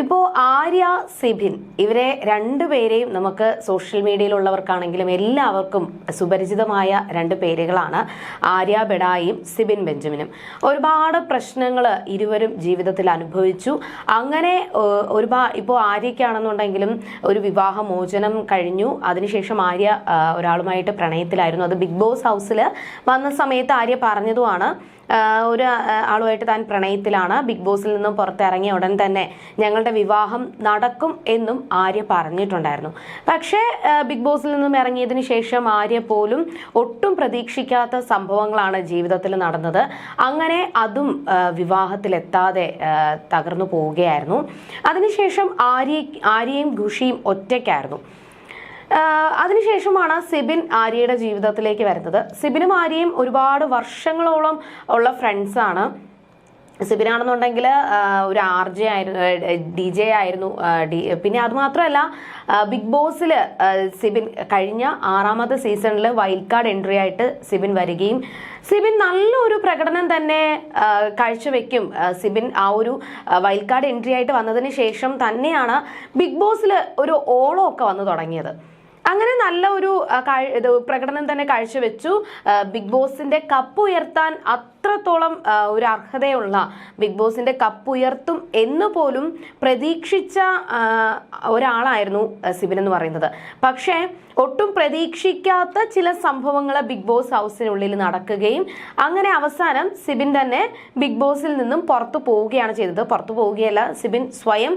ഇപ്പോൾ ആര്യ സിബിൻ ഇവരെ രണ്ടുപേരെയും നമുക്ക് സോഷ്യൽ മീഡിയയിലുള്ളവർക്കാണെങ്കിലും എല്ലാവർക്കും സുപരിചിതമായ രണ്ട് പേരുകളാണ് ആര്യ ബെഡായും സിബിൻ ബെഞ്ചമിനും. ഒരുപാട് പ്രശ്നങ്ങൾ ഇരുവരും ജീവിതത്തിൽ അനുഭവിച്ചു. അങ്ങനെ ഒരുപാ ഇപ്പോൾ ആര്യയ്ക്കാണെന്നുണ്ടെങ്കിലും ഒരു വിവാഹമോചനം കഴിഞ്ഞു. അതിനുശേഷം ആര്യ ഒരാളുമായിട്ട് പ്രണയത്തിലായിരുന്നു. അത് ബിഗ് ബോസ് ഹൗസിൽ വന്ന സമയത്ത് ആര്യ പറഞ്ഞതുമാണ് ഒരു ആളുമായിട്ട് താൻ പ്രണയത്തിലാണ്. ബിഗ് ബോസിൽ നിന്നും പുറത്തിറങ്ങിയ ഉടൻ തന്നെ ഞങ്ങളുടെ വിവാഹം നടക്കും എന്നും ആര്യ പറഞ്ഞിട്ടുണ്ടായിരുന്നു. പക്ഷേ ബിഗ് ബോസിൽ നിന്നും ഇറങ്ങിയതിന് ശേഷം ആര്യ പോലും ഒട്ടും പ്രതീക്ഷിക്കാത്ത സംഭവങ്ങളാണ് ജീവിതത്തിൽ നടന്നത്. അങ്ങനെ അതും വിവാഹത്തിലെത്താതെ തകർന്നു പോവുകയായിരുന്നു. അതിനുശേഷം ആര്യ ആര്യയും ഖുഷിയും ഒറ്റയ്ക്കായിരുന്നു. അതിനുശേഷമാണ് സിബിൻ ആര്യയുടെ ജീവിതത്തിലേക്ക് വരുന്നത്. സിബിനും ആര്യയും ഒരുപാട് വർഷങ്ങളോളം ഉള്ള ഫ്രണ്ട്സാണ് സിബിനാണെന്നുണ്ടെങ്കിൽ ഒരു ആർ ജെ ആയിരുന്നു ഡി ജെ ആയിരുന്നു ഡി- പിന്നെ അതുമാത്രമല്ല ബിഗ് ബോസിൽ സിബിൻ കഴിഞ്ഞ ആറാമത്തെ സീസണിൽ വൈൽഡ് കാർഡ് എൻട്രി ആയിട്ട് സിബിൻ വരികയും സിബിൻ നല്ലൊരു പ്രകടനം തന്നെ കാഴ്ചവെക്കും. സിബിൻ ആ ഒരു വൈൽഡ് കാർഡ് എൻട്രി ആയിട്ട് വന്നതിന് ശേഷം തന്നെയാണ് ബിഗ് ബോസിൽ ഒരു ഓളമൊക്കെ വന്നു തുടങ്ങിയത്. അങ്ങനെ നല്ല ഒരു പ്രകടനം തന്നെ കാഴ്ചവെച്ചു. ബിഗ് ബോസിന്റെ കപ്പ് ഉയർത്താൻ അത്രത്തോളം ഒരു അർഹതയുള്ള ബിഗ് ബോസിന്റെ കപ്പ് ഉയർത്തും എന്ന് പോലും പ്രതീക്ഷിച്ച ഒരാളായിരുന്നു സിബിൻ എന്ന് പറയുന്നത്. പക്ഷേ ഒട്ടും പ്രതീക്ഷിക്കാത്ത ചില സംഭവങ്ങൾ ബിഗ് ബോസ് ഹൗസിനുള്ളിൽ നടക്കുകയും അങ്ങനെ അവസാനം സിബിൻ തന്നെ ബിഗ് ബോസിൽ നിന്നും പുറത്തു പോവുകയാണ് ചെയ്തത്. പുറത്തു പോവുകയല്ല സിബിൻ സ്വയം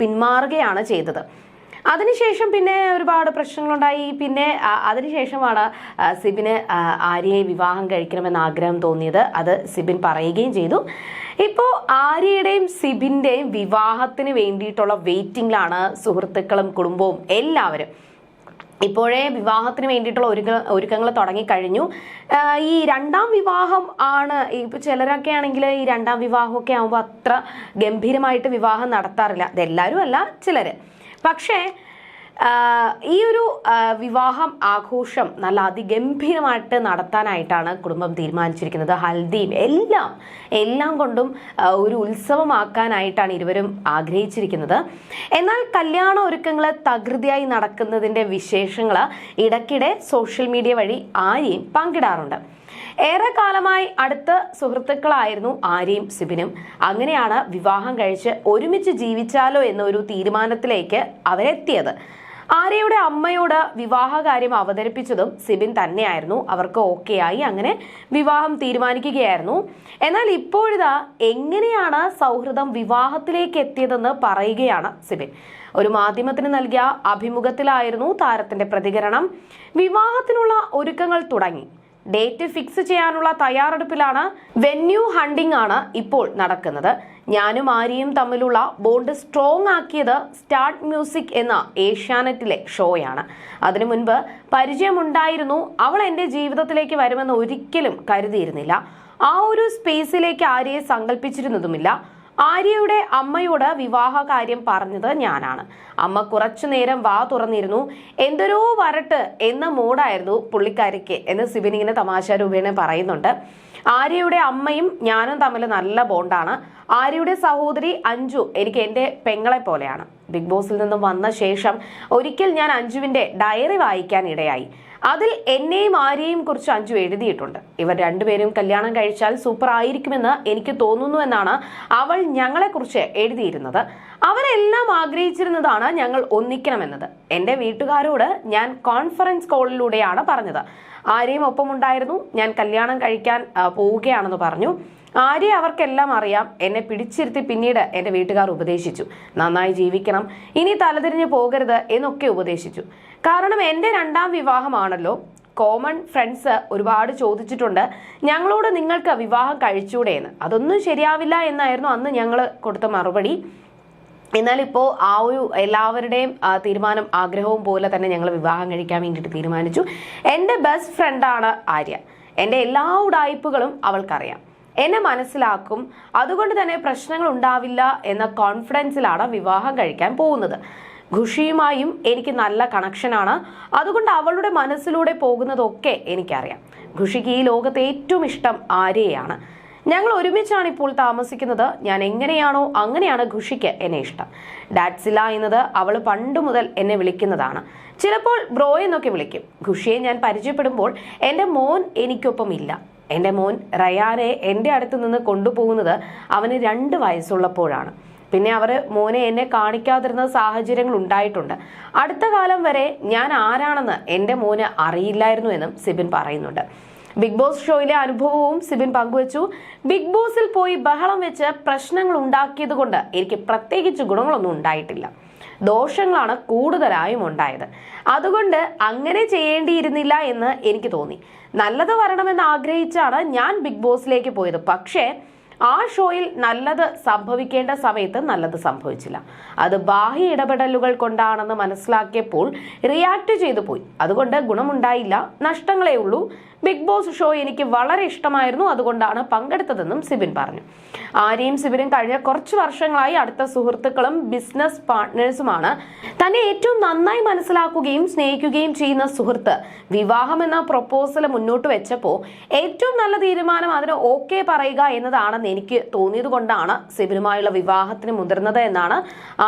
പിന്മാറുകയാണ് ചെയ്തത്. അതിനുശേഷം പിന്നെ ഒരുപാട് പ്രശ്നങ്ങളുണ്ടായി. പിന്നെ അതിനുശേഷമാണ് സിബിന് ആര്യയെ വിവാഹം കഴിക്കണമെന്ന് ആഗ്രഹം തോന്നിയത്. അത് സിബിൻ പറയുകയും ചെയ്തു. ഇപ്പോൾ ആര്യയുടെയും സിബിന്റെയും വിവാഹത്തിന് വേണ്ടിയിട്ടുള്ള വെയിറ്റിംഗിലാണ് സുഹൃത്തുക്കളും കുടുംബവും എല്ലാവരും. ഇപ്പോഴേ വിവാഹത്തിന് വേണ്ടിയിട്ടുള്ള ഒരുക്ക ഒരുക്കങ്ങൾ തുടങ്ങിക്കഴിഞ്ഞു. ഈ രണ്ടാം വിവാഹം ആണ്. ഇപ്പോൾ ചിലരൊക്കെ ആണെങ്കിൽ ഈ രണ്ടാം വിവാഹമൊക്കെ ആകുമ്പോൾ അത്ര ഗംഭീരമായിട്ട് വിവാഹം നടത്താറില്ല. അതെല്ലാവരും അല്ല ചിലര്. പക്ഷേ ഈ ഒരു വിവാഹം ആഘോഷം നല്ല അതിഗംഭീരമായിട്ട് നടത്താനായിട്ടാണ് കുടുംബം തീരുമാനിച്ചിരിക്കുന്നത്. ഹൽദിയും എല്ലാം എല്ലാം കൊണ്ടും ഒരു ഉത്സവമാക്കാനായിട്ടാണ് ഇരുവരും ആഗ്രഹിച്ചിരിക്കുന്നത്. എന്നാൽ കല്യാണ ഒരുക്കങ്ങൾ തകൃതിയായി നടക്കുന്നതിന്റെ വിശേഷങ്ങൾ ഇടയ്ക്കിടെ സോഷ്യൽ മീഡിയ വഴി ആര്യയും പങ്കിടാറുണ്ട്. ഏറെ കാലമായി അടുത്ത സുഹൃത്തുക്കളായിരുന്നു ആര്യയും സിബിനും. അങ്ങനെയാണ് വിവാഹം കഴിച്ച് ഒരുമിച്ച് ജീവിച്ചാലോ എന്നൊരു തീരുമാനത്തിലേക്ക് അവരെത്തിയത്. ആര്യയുടെ അമ്മയോട് വിവാഹകാര്യം അവതരിപ്പിച്ചതും സിബിൻ തന്നെയായിരുന്നു. അവർക്ക് ഓക്കെ ആയി അങ്ങനെ വിവാഹം തീരുമാനിക്കുകയായിരുന്നു. എന്നാൽ ഇപ്പോഴിതാ എങ്ങനെയാണ് സൗഹൃദം വിവാഹത്തിലേക്ക് എത്തിയതെന്ന് പറയുകയാണ് സിബിൻ. ഒരു മാധ്യമത്തിന് നൽകിയ അഭിമുഖത്തിലായിരുന്നു താരത്തിന്റെ പ്രതികരണം. വിവാഹത്തിനുള്ള ഒരുക്കങ്ങൾ തുടങ്ങി. ഡേറ്റ് ഫിക്സ് ചെയ്യാനുള്ള തയ്യാറെടുപ്പിലാണ് വെന്യൂ ഹണ്ടിംഗ് ആണ് ഇപ്പോൾ നടക്കുന്നത്. ഞാനും ആര്യയും തമ്മിലുള്ള ബോണ്ട് സ്ട്രോങ് ആക്കിയത് സ്റ്റാർട്ട് മ്യൂസിക് എന്ന ഏഷ്യാനെറ്റിലെ ഷോയാണ്. അതിനു മുൻപ് പരിചയമുണ്ടായിരുന്നു അവൾ എന്റെ ജീവിതത്തിലേക്ക് വരുമെന്ന് ഒരിക്കലും കരുതിയിരുന്നില്ല. ആ ഒരു സ്പേസിലേക്ക് ആര്യയെ സങ്കല്പിച്ചിരുന്നതുമില്ല. ആര്യയുടെ അമ്മയോട് വിവാഹ കാര്യം പറഞ്ഞത് ഞാനാണ്. അമ്മ കുറച്ചു നേരം വാ തുറന്നിരുന്നു. എന്തൊരോ വരട്ട് എന്ന മൂടായിരുന്നു പുള്ളിക്കാരിക്ക് എന്ന് സിബിൻ ഇങ്ങനെ തമാശ രൂപേണ പറയുന്നുണ്ട്. ആര്യയുടെ അമ്മയും ഞാനും തമ്മിൽ നല്ല ബോണ്ടാണ്. ആര്യയുടെ സഹോദരി അഞ്ജു എനിക്ക് എന്റെ പെങ്ങളെ പോലെയാണ്. ബിഗ് ബോസിൽ നിന്നും വന്ന ശേഷം ഒരിക്കൽ ഞാൻ അഞ്ജുവിന്റെ ഡയറി വായിക്കാൻ ഇടയായി. അതിൽ എന്നെയും ആര്യയും കുറിച്ച് അഞ്ജു എഴുതിയിട്ടുണ്ട്. ഇവർ രണ്ടുപേരും കല്യാണം കഴിച്ചാൽ സൂപ്പർ ആയിരിക്കുമെന്ന് എനിക്ക് തോന്നുന്നു എന്നാണ് അവൾ ഞങ്ങളെക്കുറിച്ച് എഴുതിയിരുന്നത്. അവരെല്ലാം ആഗ്രഹിച്ചിരുന്നതാണ് ഞങ്ങൾ ഒന്നിക്കണമെന്നത്. എന്റെ വീട്ടുകാരോട് ഞാൻ കോൺഫറൻസ് കോളിലൂടെയാണ് പറഞ്ഞത്. ആര്യയും ഒപ്പമുണ്ടായിരുന്നു. ഞാൻ കല്യാണം കഴിക്കാൻ പോവുകയാണെന്ന് പറഞ്ഞു. ആര്യ അവർക്കെല്ലാം അറിയാം. എന്നെ പിടിച്ചിരുത്തി പിന്നീട് എന്റെ വീട്ടുകാർ ഉപദേശിച്ചു. നന്നായി ജീവിക്കണം. ഇനി തലതിരിഞ്ഞ് പോകരുത് എന്നൊക്കെ ഉപദേശിച്ചു. കാരണം എന്റെ രണ്ടാം വിവാഹമാണല്ലോ. കോമൺ ഫ്രണ്ട്സ് ഒരുപാട് ചോദിച്ചിട്ടുണ്ട്. ഞങ്ങളോട് നിങ്ങൾക്ക് വിവാഹം കഴിച്ചൂടെ എന്ന്. അതൊന്നും ശരിയാവില്ല എന്നായിരുന്നു അന്ന് ഞങ്ങൾ കൊടുത്ത മറുപടി. എന്നാൽ ഇപ്പോൾ ആ ഒരു എല്ലാവരുടെയും തീരുമാനം ആഗ്രഹവും പോലെ തന്നെ ഞങ്ങൾ വിവാഹം കഴിക്കാൻ വേണ്ടിയിട്ട് തീരുമാനിച്ചു. എന്റെ ബെസ്റ്റ് ഫ്രണ്ടാണ് ആര്യ. എന്റെ എല്ലാ ഉടായ്പകളും അവൾക്കറിയാം. എന്നെ മനസ്സിലാക്കും. അതുകൊണ്ട് തന്നെ പ്രശ്നങ്ങൾ ഉണ്ടാവില്ല എന്ന കോൺഫിഡൻസിലാണ് വിവാഹം കഴിക്കാൻ പോകുന്നത്. ഖുഷിയുമായും എനിക്ക് നല്ല കണക്ഷനാണ് അതുകൊണ്ട് അവളുടെ മനസ്സിലൂടെ പോകുന്നതൊക്കെ എനിക്കറിയാം. ഖുഷിക്ക് ഈ ലോകത്തെ ഏറ്റവും ഇഷ്ടം ആര്യയാണ് ഞങ്ങൾ ഒരുമിച്ചാണ് ഇപ്പോൾ താമസിക്കുന്നത്. ഞാൻ എങ്ങനെയാണോ അങ്ങനെയാണ് ഖുഷിക്ക് എന്നെ ഇഷ്ടം. ഡാറ്റ്സില എന്നത് അവൾ പണ്ട് മുതൽ എന്നെ വിളിക്കുന്നതാണ്. ചിലപ്പോൾ ബ്രോ എന്നൊക്കെ വിളിക്കും. ഖുഷിയെ ഞാൻ പരിചയപ്പെടുമ്പോൾ എന്റെ മോൻ എനിക്കൊപ്പം ഇല്ല. എന്റെ മോൻ റയാനെ എന്റെ അടുത്ത് നിന്ന് കൊണ്ടുപോകുന്നത് അവന് രണ്ട് വയസ്സുള്ളപ്പോഴാണ്. പിന്നെ അവർ മോനെ എന്നെ കാണിക്കാതിരുന്ന സാഹചര്യങ്ങൾ ഉണ്ടായിട്ടുണ്ട്. അടുത്ത കാലം വരെ ഞാൻ ആരാണെന്ന് എന്റെ മോന് അറിയില്ലായിരുന്നു എന്നും സിബിൻ പറയുന്നുണ്ട്. ബിഗ് ബോസ് ഷോയിലെ അനുഭവവും സിബിൻ പങ്കുവച്ചു. ബിഗ് ബോസിൽ പോയി ബഹളം വെച്ച് പ്രശ്നങ്ങൾ ഉണ്ടാക്കിയത് കൊണ്ട് എനിക്ക് പ്രത്യേകിച്ച് ഗുണങ്ങളൊന്നും ഉണ്ടായിട്ടില്ല. ദോഷങ്ങളാണ് കൂടുതലായും ഉണ്ടായത്. അതുകൊണ്ട് അങ്ങനെ ചെയ്യേണ്ടിയിരുന്നില്ല എന്ന് എനിക്ക് തോന്നി. നല്ലത് വരണമെന്ന് ആഗ്രഹിച്ചാണ് ഞാൻ ബിഗ് ബോസിലേക്ക് പോയത്. പക്ഷേ ആ ഷോയിൽ നല്ലത് സംഭവിക്കേണ്ട സമയത്ത് നല്ലത് സംഭവിച്ചില്ല. അത് ബാഹ്യ ഇടപെടലുകൾ കൊണ്ടാണെന്ന് മനസ്സിലാക്കിയപ്പോൾ റിയാക്ട് ചെയ്തു പോയി. അതുകൊണ്ട് ഗുണമുണ്ടായില്ല. നഷ്ടങ്ങളേ ഉള്ളൂ. ബിഗ് ബോസ് ഷോ എനിക്ക് വളരെ ഇഷ്ടമായിരുന്നു അതുകൊണ്ടാണ് പങ്കെടുത്തതെന്നും സിബിൻ പറഞ്ഞു. ആര്യയും സിബിനും കഴിഞ്ഞ കുറച്ച് വർഷങ്ങളായി അടുത്ത സുഹൃത്തുക്കളും ബിസിനസ് പാർട്ട്നേഴ്സുമാണ്. തന്നെ ഏറ്റവും നന്നായി മനസ്സിലാക്കുകയും സ്നേഹിക്കുകയും ചെയ്യുന്ന സുഹൃത്ത്. വിവാഹം എന്ന പ്രൊപ്പോസൽ മുന്നോട്ട് വെച്ചപ്പോൾ ഏറ്റവും നല്ല തീരുമാനം അതിന് ഓക്കെ പറയുക എന്നതാണെന്ന് എനിക്ക് തോന്നിയത് കൊണ്ടാണ് സിബിനുമായുള്ള വിവാഹത്തിന് മുതിർന്നത് എന്നാണ്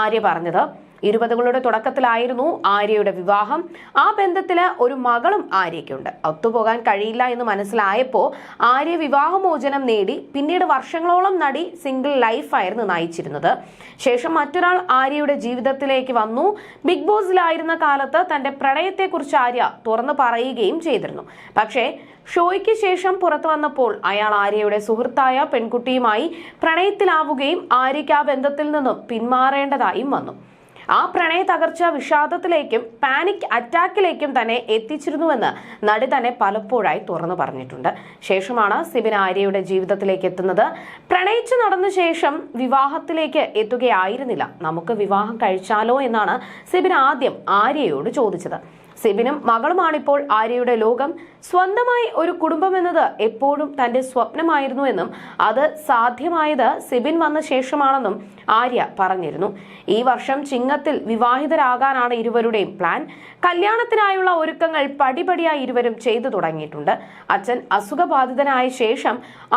ആര്യ പറഞ്ഞത്. ഇരുപതുകളുടെ തുടക്കത്തിലായിരുന്നു ആര്യയുടെ വിവാഹം. ആ ബന്ധത്തിൽ ഒരു മകളും ആര്യയ്ക്കുണ്ട്. ഒത്തുപോകാൻ കഴിയില്ല എന്ന് മനസ്സിലായപ്പോൾ ആര്യ വിവാഹമോചനം നേടി പിന്നീട് വർഷങ്ങളോളം നടി സിംഗിൾ ലൈഫായിരുന്നു നയിച്ചിരുന്നത്. ശേഷം മറ്റൊരാൾ ആര്യയുടെ ജീവിതത്തിലേക്ക് വന്നു. ബിഗ് ബോസിലായിരുന്ന കാലത്ത് തന്റെ പ്രണയത്തെക്കുറിച്ച് ആര്യ തുറന്നു പറയുകയും ചെയ്തിരുന്നു. പക്ഷേ ഷോയ്ക്ക് ശേഷം പുറത്തു വന്നപ്പോൾ അയാൾ ആര്യയുടെ സുഹൃത്തായ പെൺകുട്ടിയുമായി പ്രണയത്തിലാവുകയും ആര്യയ്ക്ക് ആ ബന്ധത്തിൽ നിന്നും പിന്മാറേണ്ടതായും വന്നു. ആ പ്രണയ തകർച്ച വിഷാദത്തിലേക്കും പാനിക് അറ്റാക്കിലേക്കും തന്നെ എത്തിച്ചിരുന്നുവെന്ന് നടി തന്നെ പലപ്പോഴായി തുറന്നു പറഞ്ഞിട്ടുണ്ട്. ശേഷമാണ് സിബിൻ ആര്യയുടെ ജീവിതത്തിലേക്ക് എത്തുന്നത്. പ്രണയിച്ചു നടന്ന ശേഷം വിവാഹത്തിലേക്ക് എത്തുകയായിരുന്നില്ല. നമുക്ക് വിവാഹം കഴിച്ചാലോ എന്നാണ് സിബിൻ ആദ്യം ആര്യയോട് ചോദിച്ചത്. സിബിനും മകളുമാണിപ്പോൾ ആര്യയുടെ ലോകം. സ്വന്തമായി ഒരു കുടുംബം എന്നത് എപ്പോഴും തന്റെ സ്വപ്നമായിരുന്നു എന്നും അത് സാധ്യമായത് സിബിൻ വന്ന ശേഷമാണെന്നും ആര്യ പറഞ്ഞിരുന്നു. ഈ വർഷം ചിങ്ങത്തിൽ വിവാഹിതരാകാനാണ് ഇരുവരുടെയും പ്ലാൻ. കല്യാണത്തിനായുള്ള ഒരുക്കങ്ങൾ പടിപടിയായി ഇരുവരും ചെയ്തു തുടങ്ങിയിട്ടുണ്ട്. അച്ഛൻ അസുഖബാധിതനായ ശേഷം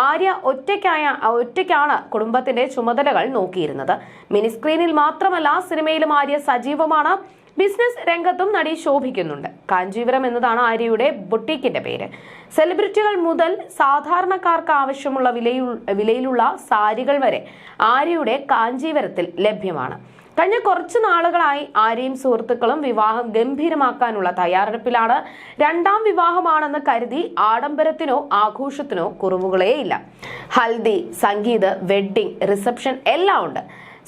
ആര്യ ഒറ്റയ്ക്കായ ഒറ്റയ്ക്കാണ് കുടുംബത്തിന്റെ ചുമതലകൾ നോക്കിയിരുന്നത്. മിനിസ്ക്രീനിൽ മാത്രമല്ല സിനിമയിലും ആര്യ സജീവമാണ്. ബിസിനസ് രംഗത്തും നടി ശോഭിക്കുന്നുണ്ട്. കാഞ്ചീപുരം എന്നതാണ് ആര്യയുടെ ബൊട്ടീക്കിന്റെ പേര്. സെലിബ്രിറ്റികൾ മുതൽ സാധാരണക്കാർക്ക് ആവശ്യമുള്ള വിലയു വിലയിലുള്ള സാരികൾ വരെ ആര്യയുടെ കാഞ്ചീപുരത്തിൽ ലഭ്യമാണ്. കഴിഞ്ഞ കുറച്ച് നാളുകളായി ആര്യയും സുഹൃത്തുക്കളും വിവാഹം ഗംഭീരമാക്കാനുള്ള തയ്യാറെടുപ്പിലാണ്. രണ്ടാം വിവാഹമാണെന്ന് കരുതി ആഡംബരത്തിനോ ആഘോഷത്തിനോ കുറവുകളേയില്ല. ഹൽദി സംഗീത് വെഡ്ഡിംഗ് റിസപ്ഷൻ എല്ലാം ഉണ്ട്.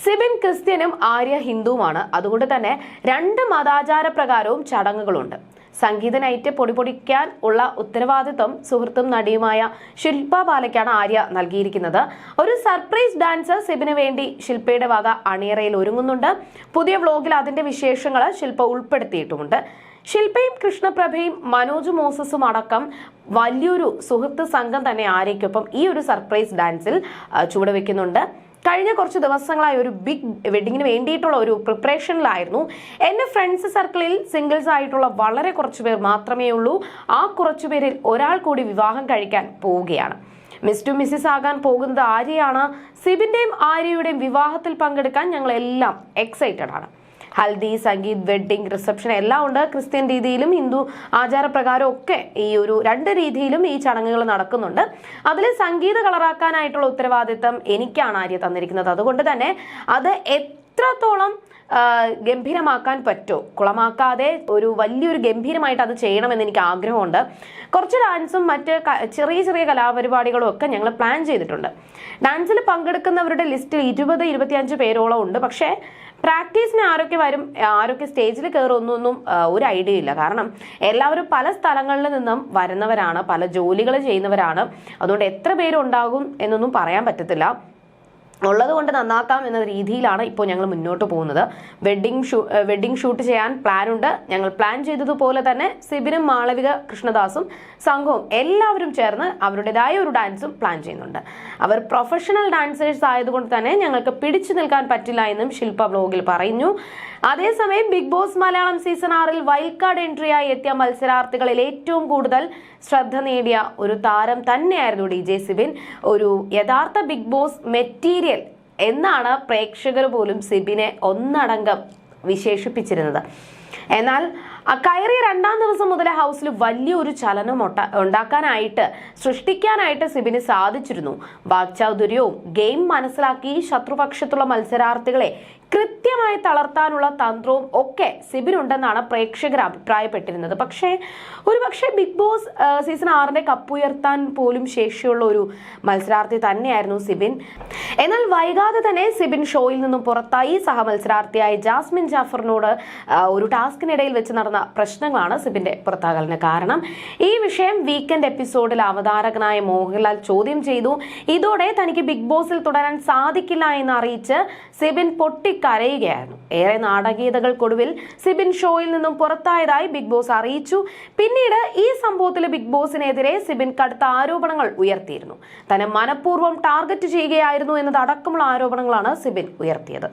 സിബിൻ ക്രിസ്ത്യനും ആര്യ ഹിന്ദുവുമാണ്. അതുകൊണ്ട് തന്നെ രണ്ട് മതാചാര പ്രകാരവും ചടങ്ങുകളുണ്ട്. സംഗീത നൈറ്റ് പൊടിപൊടിക്കാൻ ഉള്ള ഉത്തരവാദിത്വം സുഹൃത്തും നടിയുമായ ശില്പ ബാലയ്ക്കാണ് ആര്യ നൽകിയിരിക്കുന്നത്. ഒരു സർപ്രൈസ് ഡാൻസ് സിബിന് വേണ്ടി ശില്പയുടെ വക അണിയറയിൽ ഒരുങ്ങുന്നുണ്ട്. പുതിയ വ്ലോഗിൽ അതിന്റെ വിശേഷങ്ങൾ ശില്പ ഉൾപ്പെടുത്തിയിട്ടുമുണ്ട്. ശില്പയും കൃഷ്ണപ്രഭയും മനോജ് മോസസും അടക്കം വലിയൊരു സുഹൃത്ത് സംഘം തന്നെ ആര്യയ്ക്കൊപ്പം ഈ ഒരു സർപ്രൈസ് ഡാൻസിൽ ചുവടുവെക്കുന്നുണ്ട്. കഴിഞ്ഞ കുറച്ച് ദിവസങ്ങളായി ഒരു ബിഗ് വെഡിങ്ങിന് വേണ്ടിയിട്ടുള്ള ഒരു പ്രിപ്പറേഷനിലായിരുന്നു എന്റെ ഫ്രണ്ട്സ് സർക്കിളിൽ സിംഗിൾസ് ആയിട്ടുള്ള വളരെ കുറച്ച് പേർ മാത്രമേ ഉള്ളൂ. ആ കുറച്ചു പേരിൽ ഒരാൾ കൂടി വിവാഹം കഴിക്കാൻ പോവുകയാണ്. മിസ് ടു മിസ്സിസ് ആകാൻ പോകുന്നത് ആര്യയാണ്. സിബിന്റെയും ആര്യയുടെയും വിവാഹത്തിൽ പങ്കെടുക്കാൻ ഞങ്ങളെല്ലാം എക്സൈറ്റഡ് ആണ്. ഹൽദി സംഗീത് വെഡ്ഡിംഗ് റിസപ്ഷൻ എല്ലാം ഉണ്ട്. ക്രിസ്ത്യൻ രീതിയിലും ഹിന്ദു ആചാരപ്രകാരം ഒക്കെ ഈ ഒരു രണ്ട് രീതിയിലും ഈ ചടങ്ങുകൾ നടക്കുന്നുണ്ട്. അതിൽ സംഗീത കളറാക്കാനായിട്ടുള്ള ഉത്തരവാദിത്തം എനിക്കാണ് ആര്യ തന്നിരിക്കുന്നത്. അതുകൊണ്ട് തന്നെ അത് എത്രത്തോളം ഗംഭീരമാക്കാൻ പറ്റുമോ കുളമാക്കാതെ ഒരു വലിയൊരു ഗംഭീരമായിട്ട് അത് ചെയ്യണമെന്ന് എനിക്ക് ആഗ്രഹമുണ്ട്. കുറച്ച് ഡാൻസും മറ്റ് ചെറിയ ചെറിയ കലാപരിപാടികളും ഒക്കെ ഞങ്ങൾ പ്ലാൻ ചെയ്തിട്ടുണ്ട്. ഡാൻസിൽ പങ്കെടുക്കുന്നവരുടെ ലിസ്റ്റിൽ ഇരുപത് ഇരുപത്തിയഞ്ച് പേരോളം ഉണ്ട്. പക്ഷേ പ്രാക്ടീസിന് ആരൊക്കെ വരും ആരൊക്കെ സ്റ്റേജിൽ കയറുന്നൊന്നും ഒരു ഐഡിയ ഇല്ല. കാരണം എല്ലാവരും പല സ്ഥലങ്ങളിൽ നിന്നും വരുന്നവരാണ് പല ജോലികൾ ചെയ്യുന്നവരാണ്. അതുകൊണ്ട് എത്ര പേരുണ്ടാകും എന്നൊന്നും പറയാൻ പറ്റത്തില്ല. ഉള്ളത് കൊണ്ട് നന്നാക്കാം എന്ന രീതിയിലാണ് ഇപ്പോൾ ഞങ്ങൾ മുന്നോട്ട് പോകുന്നത്. വെഡ്ഡിംഗ് ഷൂ വെഡ്ഡിംഗ് ഷൂട്ട് ചെയ്യാൻ പ്ലാൻ ഉണ്ട്. ഞങ്ങൾ പ്ലാൻ ചെയ്തതുപോലെ തന്നെ സിബിനും മാളവിക കൃഷ്ണദാസും സംഘവും എല്ലാവരും ചേർന്ന് അവരുടേതായ ഒരു ഡാൻസും പ്ലാൻ ചെയ്യുന്നുണ്ട്. അവർ പ്രൊഫഷണൽ ഡാൻസേഴ്സ് ആയതുകൊണ്ട് തന്നെ ഞങ്ങൾക്ക് പിടിച്ചു നിൽക്കാൻ പറ്റില്ല എന്നും ശില്പ ബ്ലോഗിൽ പറഞ്ഞു അതേസമയം ബിഗ് ബോസ് മലയാളം സീസൺ ആറിൽ വൈൽഡ് കാർഡ് എൻട്രിയായി എത്തിയ മത്സരാർത്ഥികളിൽ ഏറ്റവും കൂടുതൽ ശ്രദ്ധ നേടിയ ഒരു താരം തന്നെയായിരുന്നു ഡി ജെ സിബിൻ. ഒരു യഥാർത്ഥ ബിഗ് ബോസ് മെറ്റീരിയൽ എന്നാണ് പ്രേക്ഷകർ പോലും സിബിനെ ഒന്നടങ്കം വിശേഷിപ്പിച്ചിരുന്നത്. എന്നാൽ കയറിയ രണ്ടാം ദിവസം മുതൽ ഹൗസിൽ വലിയൊരു ചലനം ഉണ്ടാക്കാനായിട്ട് സൃഷ്ടിക്കാനായിട്ട് സിബിന് സാധിച്ചിരുന്നു. വാക്ചാതുര്യവും ഗെയിം മനസ്സിലാക്കി ശത്രുപക്ഷത്തുള്ള മത്സരാർത്ഥികളെ കൃത്യമായി തളർത്താനുള്ള തന്ത്രവും ഒക്കെ സിബിനുണ്ടെന്നാണ് പ്രേക്ഷകർ അഭിപ്രായപ്പെട്ടിരുന്നത്. പക്ഷേ ഒരു പക്ഷേ ബിഗ് ബോസ് സീസൺ ആറിന്റെ കപ്പുയർത്താൻ പോലും ശേഷിയുള്ള ഒരു മത്സരാർത്ഥി തന്നെയായിരുന്നു സിബിൻ. എന്നാൽ വൈകാതെ തന്നെ സിബിൻ ഷോയിൽ നിന്നും പുറത്തായി. സഹമത്സരാർത്ഥിയായ ജാസ്മിൻ ജാഫറിനോട് ഒരു ടാസ്കിനിടയിൽ വെച്ച് നടന്ന പ്രശ്നങ്ങളാണ് സിബിന്റെ പുറത്താകലിന് കാരണം. ഈ വിഷയം വീക്കെൻഡ് എപ്പിസോഡിൽ അവതാരകനായ മോഹൻലാൽ ചോദ്യം ചെയ്തു. ഇതോടെ തനിക്ക് ബിഗ് ബോസിൽ തുടരാൻ സാധിക്കില്ല എന്ന് അറിയിച്ച് സിബിൻ പൊട്ടിക്കരയുകയായിരുന്നു ഏറെ നാടകീയതകൾക്കൊടുവിൽ സിബിൻ ഷോയിൽ നിന്നും പുറത്തായതായി ബിഗ് ബോസ് അറിയിച്ചു. പിന്നീട് ഈ സംഭവത്തിൽ ബിഗ് ബോസിനെതിരെ സിബിൻ കടുത്ത ആരോപണങ്ങൾ ഉയർത്തിയിരുന്നു. തന്നെ മനഃപൂർവം ടാർഗറ്റ് ചെയ്യുകയായിരുന്നു എന്നതടക്കമുള്ള ആരോപണങ്ങളാണ് സിബിൻ ഉയർത്തിയത്.